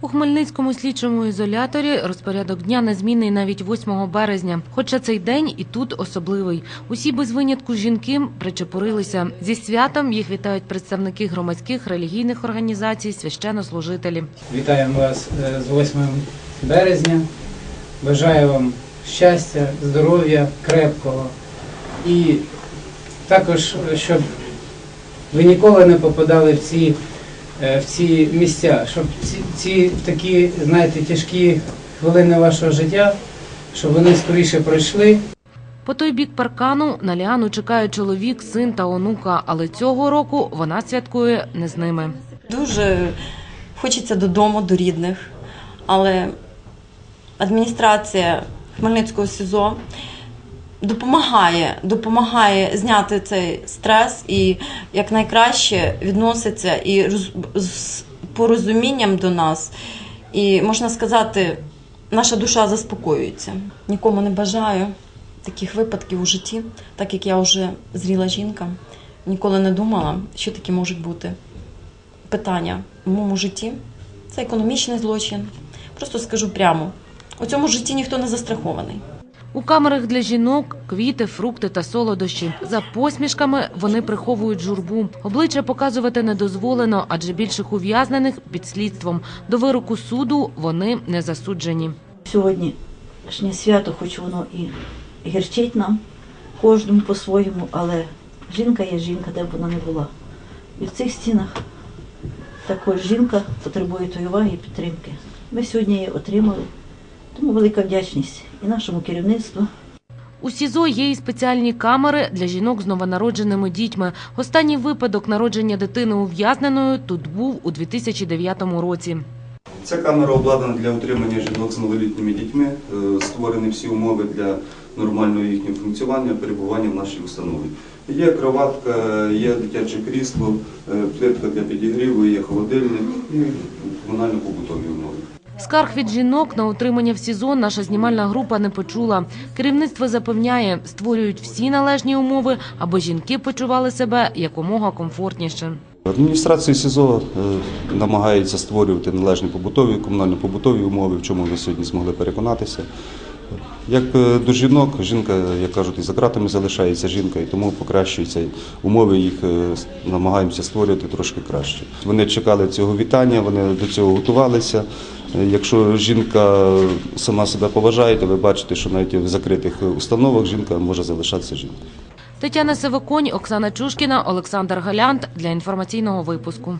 У Хмельницькому слідчому ізоляторі розпорядок дня незмінний навіть 8 березня. Хоча цей день і тут особливий. Усі без винятку жінки причепурилися. Зі святом їх вітають представники громадських релігійних організацій, священнослужителі. Вітаємо вас е, з 8 березня. Бажаю вам щастя, здоров'я, крепкого. І також, е, щоб ви ніколи не попадали в ці, в ці місця, щоб ці, ці такі, знаєте, тяжкі хвилини вашого життя, щоб вони скоріше пройшли. По той бік паркану на Ліану чекають чоловік, син та онука, але цього року вона святкує не з ними. Дуже хочеться додому, до рідних, але адміністрація Хмельницького СІЗО допомагає, допомагає зняти цей стрес і якнайкраще відноситься і роз- з порозумінням до нас. І можна сказати, наша душа заспокоюється. Нікому не бажаю таких випадків у житті, так як я вже зріла жінка, ніколи не думала, що такі можуть бути питання в моєму житті це економічний злочин. Просто скажу прямо: у цьому житті ніхто не застрахований. У камерах для жінок квіти, фрукти та солодощі. За посмішками вони приховують журбу. Обличчя показувати не дозволено, адже більших ув'язнених під слідством. До вироку суду вони не засуджені. Сьогоднішнє свято, хоч воно і гірчить нам, кожному по-своєму, але жінка є жінка, де б вона не була. І в цих стінах також жінка потребує тої уваги і підтримки. Ми сьогодні її отримали, тому велика вдячність і нашому керівництву. У СІЗО є і спеціальні камери для жінок з новонародженими дітьми. Останній випадок народження дитини ув'язненою тут був у 2009 році. Ця камера обладнана для утримання жінок з малолітніми дітьми. Е, Створені всі умови для нормального їхнього функціонування, перебування в нашій установі. Є кроватка, є дитяче крісло, е, плитка для підігріву, є холодильник і комунально-побутові умови. Скарг від жінок на утримання в СІЗО наша знімальна група не почула. Керівництво запевняє, створюють всі належні умови, аби жінки почували себе якомога комфортніше. Адміністрація СІЗО е, намагається створювати належні побутові, комунально-побутові умови, в чому ми сьогодні змогли переконатися. Як е, до жінок, жінка, як кажуть, і за ґратами залишається жінка, і тому покращуються умови, їх е, намагаємося створювати трошки краще. Вони чекали цього вітання, вони до цього готувалися. Е, Якщо жінка сама себе поважає, то ви бачите, що навіть в закритих установах жінка може залишатися жінкою. Тетяна Сивоконь, Оксана Чушкіна, Олександр Галянт для інформаційного випуску.